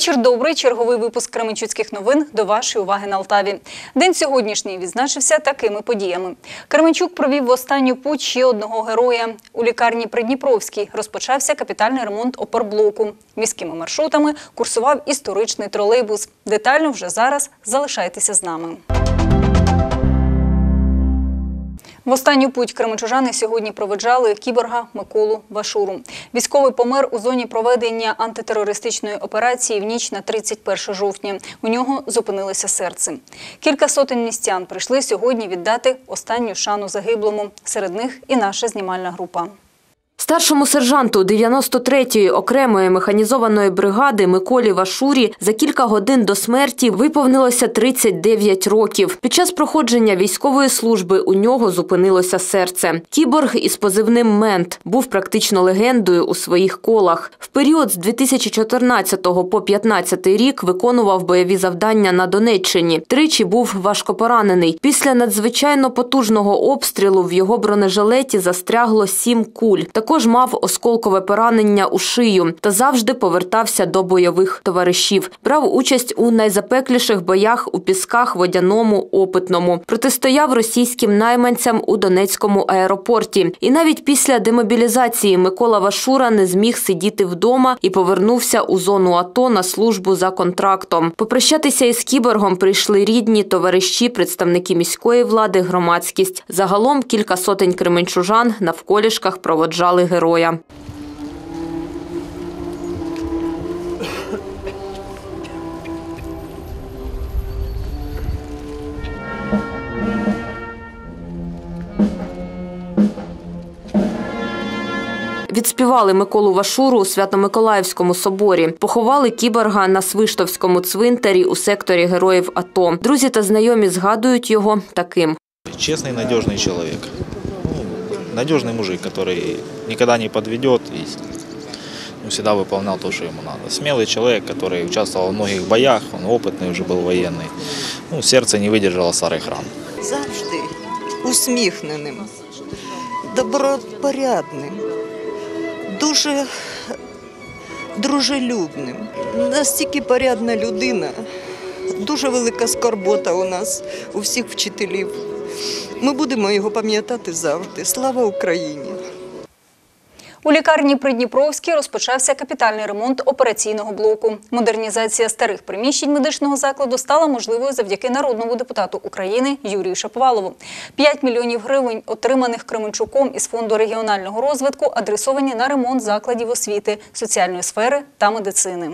Вечір добрий. Черговий випуск Кременчуцьких новин до вашої уваги на Алтаві. День сьогоднішній відзначився такими подіями. Кременчук провів в останню путь ще одного героя. У лікарні Придніпровській розпочався капітальний ремонт оперблоку. Міськими маршрутами курсував історичний тролейбус. Детально вже зараз залишайтеся з нами. В останню путь кременчужани сьогодні проведжали кіборга Миколу Вашуру. Військовий помер у зоні проведення антитерористичної операції в ніч на 31 жовтня. У нього зупинилося серце. Кілька сотень містян прийшли сьогодні віддати останню шану загиблому. Серед них і наша знімальна група. Старшому сержанту 93-ї окремої механізованої бригади Миколі Вашурі за кілька годин до смерті виповнилося 39 років. Під час проходження військової служби у нього зупинилося серце. Кіборг із позивним Мент був практично легендою у своїх колах. В період з 2014 по 15 рік виконував бойові завдання на Донеччині. Тричі був важко поранений. Після надзвичайно потужного обстрілу в його бронежилеті застрягло сім куль. Також мав осколкове поранення у шию та завжди повертався до бойових товаришів. Брав участь у найзапекліших боях у пісках, водяному, опитному. Протистояв російським найманцям у Донецькому аеропорті. І навіть після демобілізації Микола Вашура не зміг сидіти вдома і повернувся у зону АТО на службу за контрактом. Попрощатися із кіборгом прийшли рідні, товариші, представники міської влади, громадськість. Загалом кілька сотень кременчужан навколішках проводжали героя. Відспівали Миколу Вашуру у Свято-Миколаївському соборі. Поховали кіборга на Свиштовському цвинтарі у секторі героїв АТО. Друзі та знайомі згадують його таким. Честный, надежный человек Ну, надежный мужик, который никогда не подведет и ну, всегда выполнял то, что ему надо. Смелый человек, который участвовал в многих боях, он опытный уже был военный. Ну, сердце не выдержало старых ран. завжди усміхненим, добропорядним, дуже дружелюбним. Настільки порядна людина, дуже велика скорбота у нас, у всіх вчителів. Ми будемо його пам'ятати завжди. Слава Україні! У лікарні Придніпровській розпочався капітальний ремонт операційного блоку. Модернізація старих приміщень медичного закладу стала можливою завдяки народному депутату України Юрію Шаповалову. 5 мільйонів гривень, отриманих Кременчуком із фонду регіонального розвитку, адресовані на ремонт закладів освіти, соціальної сфери та медицини.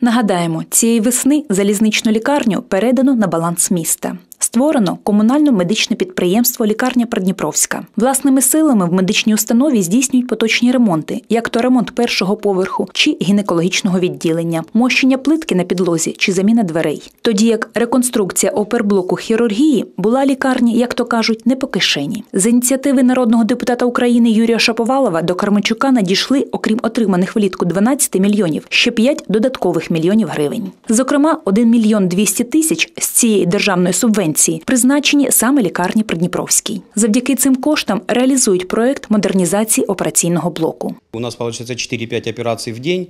Нагадаємо, цієї весни залізничну лікарню передано на баланс міста. Створено комунально-медичне підприємство Лікарня Придніпровська. Власними силами в медичній установі здійснюють поточні ремонти, як то ремонт першого поверху чи гінекологічного відділення, мощення плитки на підлозі чи заміна дверей. Тоді як реконструкція оперблоку хірургії була лікарні, як то кажуть, не по кишені. З ініціативи народного депутата України Юрія Шаповалова до Кармачука надійшли, окрім отриманих влітку 12 мільйонів, ще 5 додаткових мільйонів гривень. Зокрема, 1 мільйон 200 тисяч з цієї державної субвенції призначені саме лікарні Придніпровській. Завдяки цим коштам реалізують проект модернізації операційного блоку. У нас виходить 4-5 операцій в день,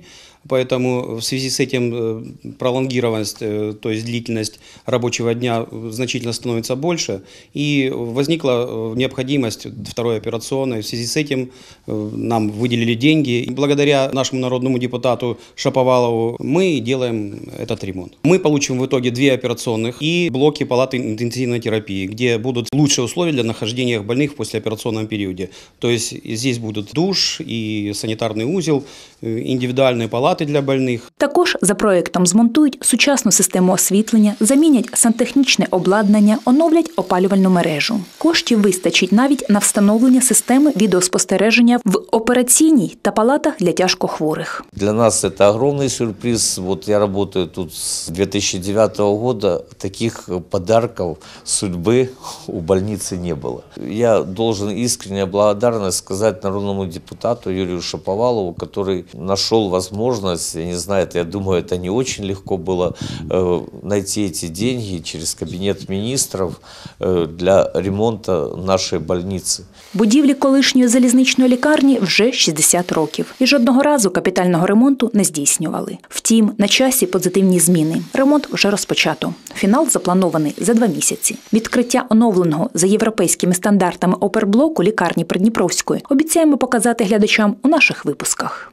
поэтому в связи с этим э, пролонгированность, э, то есть длительность рабочего дня значительно становится больше. И возникла э, необходимость второй операционной. В связи с этим нам выделили деньги. И благодаря нашему народному депутату Шаповалову мы делаем этот ремонт. Мы получим в итоге две операционных и блоки палаты интенсивной терапии, где будут лучшие условия для нахождения больных в послеоперационном периоде. То есть здесь будут душ и санитарный узел, индивидуальные палаты для больных. Також за проектом змонтують сучасну систему освітлення, замінять сантехнічне обладнання, оновлять опалювальну мережу. Коштів вистачить навіть на встановлення системи відеоспостереження в операційній та палатах для тяжкохворих. Для нас это огромный сюрприз. Вот я работаю тут с 2009 года. Таких подарков судьбы у больницы не было. Я должен искренне благодарность сказать народному депутату Юрию Шаповалову, который нашел возможность возможность, я не знаю, это, я думаю, это не очень легко было э, найти эти деньги через кабинет министров э, для ремонта нашей больницы. Будівлі колишньої залізничної лікарні вже 60 років, і жодного разу капітального ремонту не здійснювали. Втім, на часі позитивні зміни. Ремонт вже розпочато. Фінал запланований за два місяці. Відкриття оновленого за європейськими стандартами оперблоку лікарні Придніпровської обіцяємо показати глядачам у наших випусках.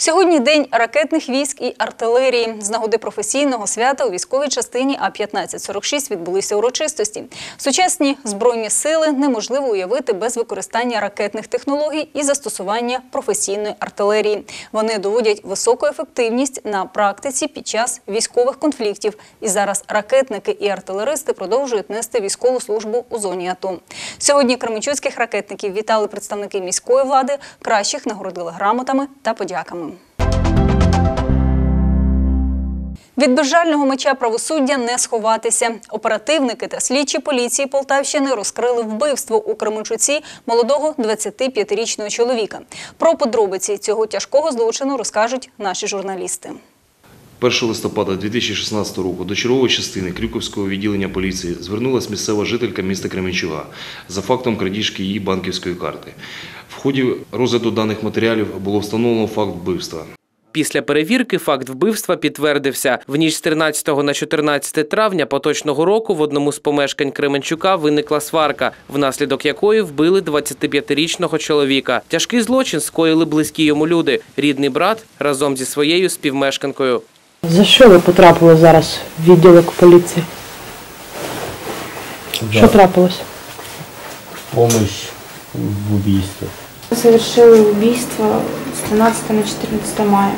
Сьогодні день ракетних військ і артилерії. З нагоди професійного свята у військовій частині А-1546 відбулися урочистості. Сучасні збройні сили неможливо уявити без використання ракетних технологій і застосування професійної артилерії. Вони доводять високу ефективність на практиці під час військових конфліктів. І зараз ракетники і артилеристи продовжують нести військову службу у зоні АТО. Сьогодні кременчуцьких ракетників вітали представники міської влади, кращих нагородили грамотами та подяками. Від безжального меча правосуддя не сховатися. Оперативники та слідчі поліції Полтавщини розкрили вбивство у Кременчуці молодого 25-річного чоловіка. Про подробиці цього тяжкого злочину розкажуть наші журналісти. 1 листопада 2016 року до чергової частини Крюковського відділення поліції звернулася місцева жителька міста Кременчуга за фактом крадіжки її банківської карти. В ході розгляду даних матеріалів було встановлено факт вбивства. Після перевірки факт вбивства підтвердився. В ніч з 13 на 14 травня поточного року в одному з помешкань Кременчука виникла сварка, внаслідок якої вбили 25-річного чоловіка. Тяжкий злочин скоїли близькі йому люди. Рідний брат разом зі своєю співмешканкою. За що ви потрапили зараз в відділок поліції? Що трапилось? помощь в убийстве. Совершили убийство с 13 на 14 мая.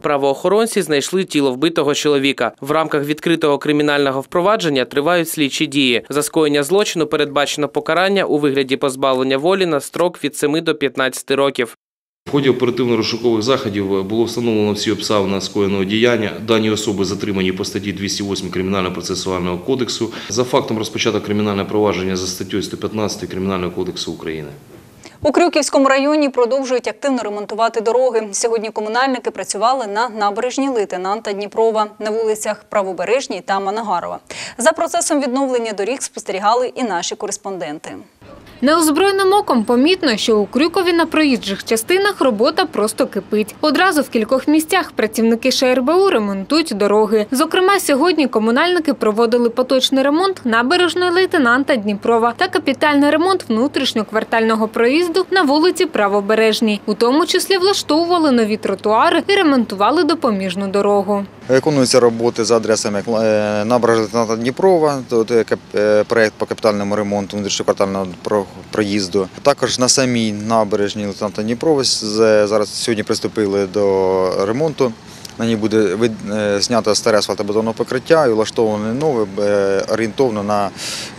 Правоохоронці знайшли тіло вбитого чоловіка. В рамках відкритого кримінального впровадження тривають слідчі дії. За скоєння злочину передбачено покарання у вигляді позбавлення волі на строк від 7 до 15 років. В ході оперативно-розшукових заходів було встановлено всі обставини скоєного діяння. Дані особи затримані по статті 208 Кримінально-процесуального кодексу. За фактом розпочато кримінальне провадження за статтею 115 Кримінального кодексу України. У Крюківському районі продовжують активно ремонтувати дороги. Сьогодні комунальники працювали на набережні лейтенанта Дніпрова на вулицях Правобережній та Манагарова. За процесом відновлення доріг спостерігали і наші кореспонденти. Неозброєним оком помітно, що у Крюкові на проїжджих частинах робота просто кипить. Одразу в кількох місцях працівники ШРБУ ремонтують дороги. Зокрема, сьогодні комунальники проводили поточний ремонт набережної лейтенанта Дніпрова та капітальний ремонт внутрішньоквартального проїзду на вулиці Правобережній. У тому числі влаштовували нові тротуари і ремонтували допоміжну дорогу. Виконуються роботи за адресами е, набережна Дніпрова, тут проєкт е, проект по капітальному ремонту внутрішньоквартального про- проїзду. Також на самій набережній лейтенанта Дніпрова зараз сьогодні приступили до ремонту. На ній буде вид- е, знято старе асфальтобетонне покриття і влаштоване нове е, орієнтовно на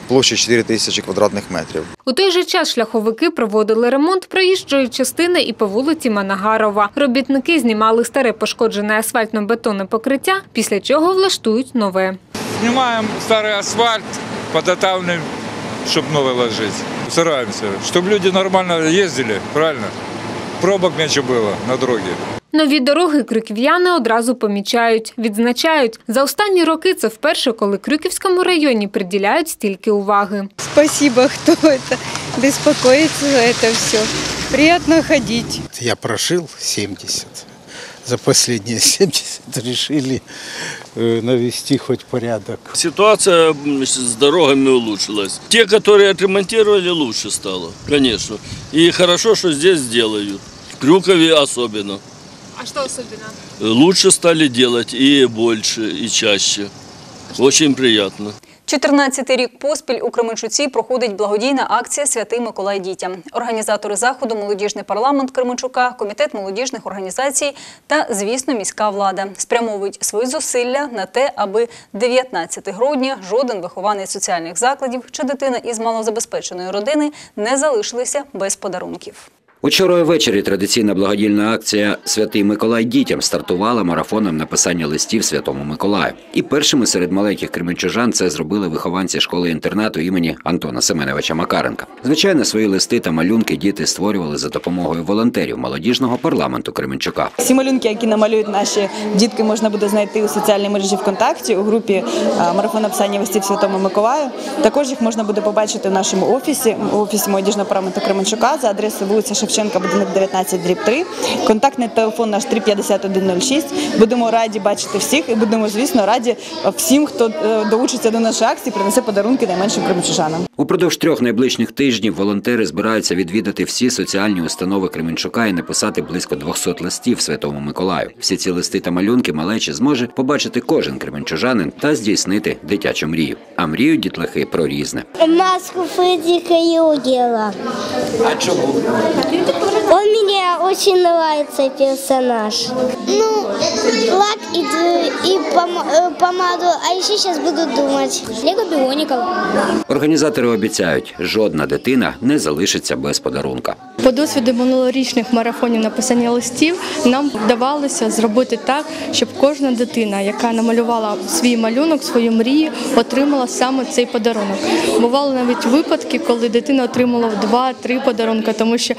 площі 4 тисячі квадратних метрів. У той же час шляховики проводили ремонт проїжджої частини і по вулиці Манагарова. Робітники знімали старе пошкоджене асфальтно-бетонне покриття, після чого влаштують нове. Снимаем старый асфальт, подготавливаем, чтобы новый ложить. Стараемся, чтобы люди нормально ездили, правильно? Пробок меньше было на дороге. Нові дороги крюків'яни одразу помічають, відзначають. За останні роки це вперше, коли Крюківському районі приділяють стільки уваги. Спасибо, кто это беспокоится за это все. Приятно ходить. Я прожил 70. За последние 70 решили э, навести хоть порядок. Ситуация с дорогами улучшилась. Те, которые отремонтировали, лучше стало, конечно. И хорошо, что здесь делают. В Крюкове особенно. А що особливо? Лучше стали делать и больше, и чаще. Очень приятно. 14-й рік поспіль у Кременчуці проходить благодійна акція Святий Миколай дітям. Організатори заходу молодіжний парламент Кременчука, комітет молодіжних організацій та, звісно, міська влада спрямовують свої зусилля на те, аби 19 грудня жоден вихованець соціальних закладів чи дитина із малозабезпеченої родини не залишилися без подарунків. Учора ввечері традиційна благодійна акція Святий Миколай дітям стартувала марафоном написання листів Святому Миколаю. І першими серед маленьких кременчужан це зробили вихованці школи інтернату імені Антона Семеновича Макаренка. Звичайно, свої листи та малюнки діти створювали за допомогою волонтерів молодіжного парламенту Кременчука. Всі малюнки, які намалюють наші дітки, можна буде знайти у соціальній мережі ВКонтакті у групі а, марафон написання листів Святому Миколаю. Також їх можна буде побачити в нашому офісі, офісі молодіжного парламенту Кременчука за адресою вулиця Шевченка, будинок 19, дріб 3. Контактний телефон наш 35106. Будемо раді бачити всіх і будемо, звісно, раді всім, хто е, долучиться до нашої акції, принесе подарунки найменшим кременчужанам. Упродовж трьох найближчих тижнів волонтери збираються відвідати всі соціальні установи Кременчука і написати близько 200 листів Святому Миколаю. Всі ці листи та малюнки малечі зможе побачити кожен кременчужанин та здійснити дитячу мрію. А мріють дітлахи про різне. Маску Фреддика Югела. А чому? Он мне очень нравится персонаж. Ну, лак и, и пом- э, помаду, а еще сейчас буду думать. Лего Биоников. Організатори обіцяють, жодна дитина не залишиться без подарунка. По досвіду минулорічних марафонів написання листів нам вдавалося зробити так, щоб кожна дитина, яка намалювала свій малюнок, свою мрію, отримала саме цей подарунок. Бували навіть випадки, коли дитина отримала два-три подарунки, тому що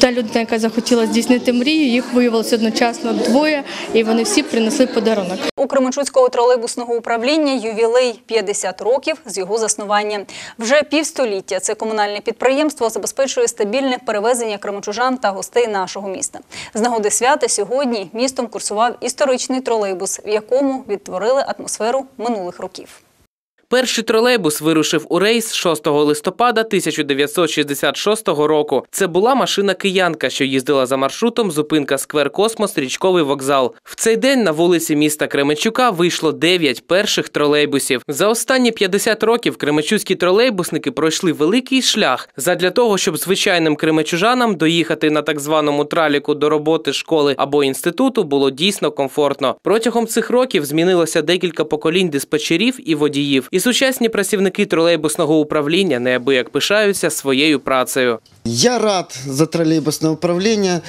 та людина, яка захотіла здійснити мрію, їх виявилося одночасно двоє, і вони всі принесли подарунок. У Кременчуцького тролейбусного управління ювілей 50 років з його заснування. Вже півстоліття це комунальне підприємство забезпечує стабільне перевезення кременчужан та гостей нашого міста. З нагоди свята сьогодні містом курсував історичний тролейбус, в якому відтворили атмосферу минулих років. Перший тролейбус вирушив у рейс 6 листопада 1966 року. Це була машина киянка, що їздила за маршрутом зупинка Сквер Космос, річковий вокзал. В цей день на вулиці міста Кременчука вийшло 9 перших тролейбусів. За останні 50 років кременчуцькі тролейбусники пройшли великий шлях задля того, щоб звичайним кременчужанам доїхати на так званому траліку до роботи, школи або інституту було дійсно комфортно. Протягом цих років змінилося декілька поколінь диспетчерів і водіїв. Сучасні працівники тролейбусного управління неабияк пишаються своєю працею. Я рад за троллейбусное управление,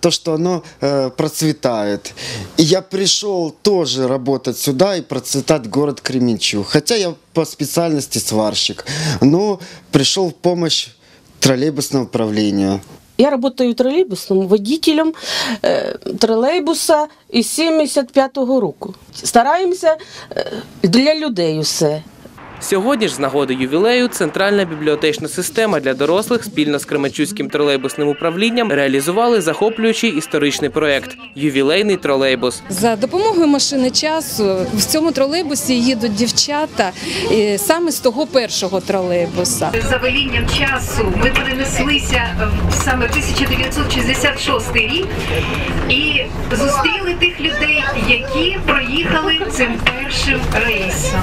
то, что оно э, процветает. И я пришел тоже работать сюда и процветать город Кременчуг. Хотя я по специальности сварщик, но пришел в помощь троллейбусному управлению. Я работаю тролейбусным водителем е, тролейбуса із 75-го року. Стараємося е, для людей усе. Сьогодні ж з нагоди ювілею центральна бібліотечна система для дорослих спільно з Кременчуцьким тролейбусним управлінням реалізували захоплюючий історичний проект Ювілейний тролейбус. За допомогою машини часу в цьому тролейбусі їдуть дівчата саме з того першого тролейбуса. За велінням часу ми перенеслися в саме 1966 рік і зустріли тих людей, які проїхали цим першим рейсом.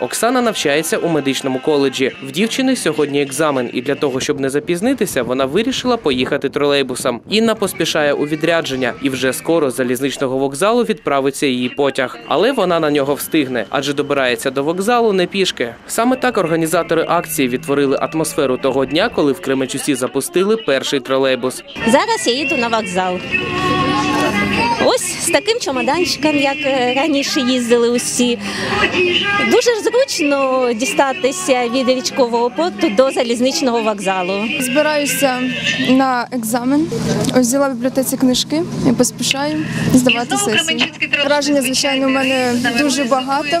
Оксана навчається у медичному коледжі. В дівчини сьогодні екзамен, і для того, щоб не запізнитися, вона вирішила поїхати тролейбусом. Інна поспішає у відрядження, і вже скоро з залізничного вокзалу відправиться її потяг. Але вона на нього встигне, адже добирається до вокзалу не пішки. Саме так організатори акції відтворили атмосферу того дня, коли в Кременчусі запустили перший тролейбус. Зараз я їду на вокзал. Ось з таким чемоданчиком, як е, раніше їздили усі. Дуже зручно дістатися від річкового порту до залізничного вокзалу. Збираюся на екзамен. Ось взяла в бібліотеці книжки і поспішаю здавати сесію. Враження, звичайно, у мене дуже багато.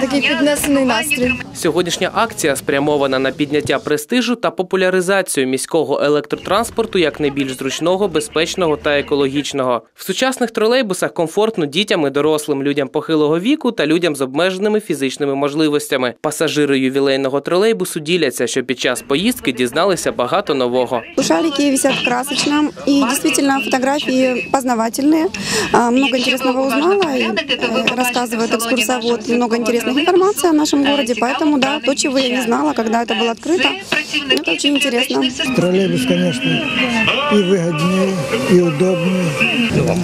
Такий піднесений настрій. Сьогоднішня акція спрямована на підняття престижу та популяризацію міського електротранспорту як найбільш зручного, безпечного та екологічного. В сучасних тролейбусах комфортно дітям і дорослим, людям похилого віку та людям з обмеженими фізичними можливостями Пасажири ювілейного тролейбусу діляться, що під час поїздки дізналися багато нового. Шарики висят в красочном, и действительно фотографии познавательные. А, Много интересного узнала, и э, рассказывает экскурсовод, много интересной информации о нашем городе, поэтому, да, то, чего я не знала, когда это было открыто, это очень интересно. Троллейбус, конечно, и выгоднее, и удобнее.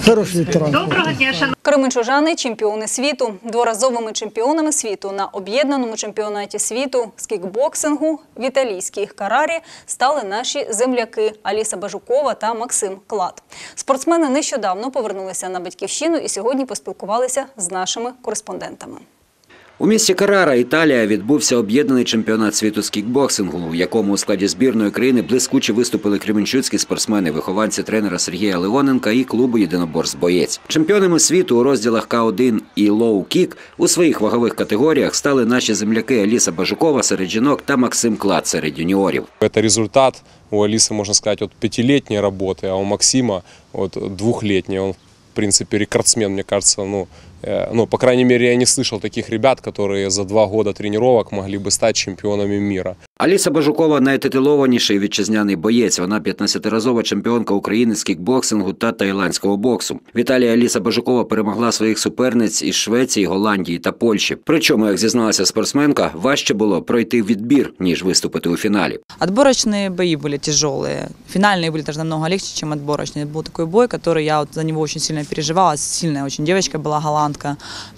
Хороший ветеран. Доброго дня, шановні. Кременчужани – чемпіони світу. Дворазовими чемпіонами світу на об'єднаному чемпіонаті світу з кікбоксингу в італійській Карарі стали наші земляки Аліса Бажукова та Максим Клад. Спортсмени нещодавно повернулися на батьківщину і сьогодні поспілкувалися з нашими кореспондентами. У місті Карара, Італія, відбувся об'єднаний чемпіонат світу з кікбоксингу, у якому у складі збірної країни блискуче виступили кременчуцькі спортсмени, вихованці тренера Сергія Леоненка і клубу єдиноборств боєць. Чемпіонами світу у розділах К1 і Лоу Кік у своїх вагових категоріях стали наші земляки Аліса Бажукова серед жінок та Максим Клад серед юніорів. Это результат у Алисы, можно сказать, от пятилетней работы, а у Максима от двухлетней. Он, в принципе, рекордсмен, мне кажется, ну, э, ну, по крайней мере, я не слышал таких ребят, которые за два года тренировок могли бы стать чемпионами мира. Аліса Бажукова найтитулованіший вітчизняний боєць. Вона 15-разова чемпіонка України з кікбоксингу та тайландського боксу. В Італії Аліса Бажукова перемогла своїх суперниць із Швеції, Голландії та Польщі. Причому, як зізналася спортсменка, важче було пройти відбір ніж виступити у фіналі. Отборочные бои были тяжелые. Финальные были даже намного легче, чем отборочные. Был такой бой, который я вот за него очень сильно переживала. Сильная очень девочка была, голландка.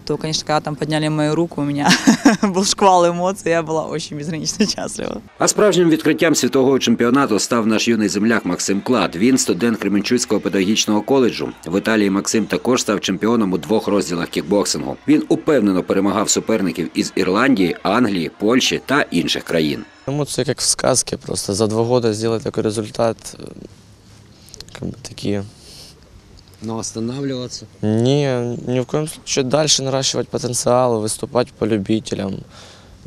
То, конечно, когда там подняли мою руку, у меня был шквал эмоций. Я была очень безгранично счастлива. А справжнім відкриттям світового чемпіонату став наш юний земляк Максим Клад. Він студент Кременчуцького педагогічного коледжу. В Італії Максим також став чемпіоном у двох розділах кікбоксингу. Він упевнено перемагав суперників із Ірландії, Англії, Польщі та інших країн. Эмоции как в сказке, просто за два года сделать такой результат, э, как бы такие. Но останавливаться? Не, ни в коем случае дальше наращивать потенциал, выступать по любителям.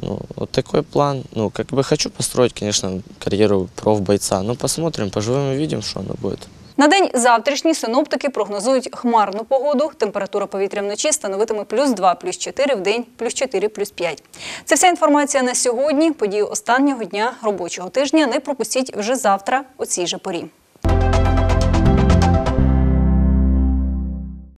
Ну, вот такой план. Ну, как бы хочу построить, конечно, карьеру профбойца. Ну, посмотрим, поживем и видим, что оно будет. На день завтрашній синоптики прогнозують хмарну погоду. Температура повітря вночі становитиме плюс 2, плюс 4, в день плюс 4, плюс 5. Це вся інформація на сьогодні. Події останнього дня робочого тижня не пропустіть вже завтра у цій же порі.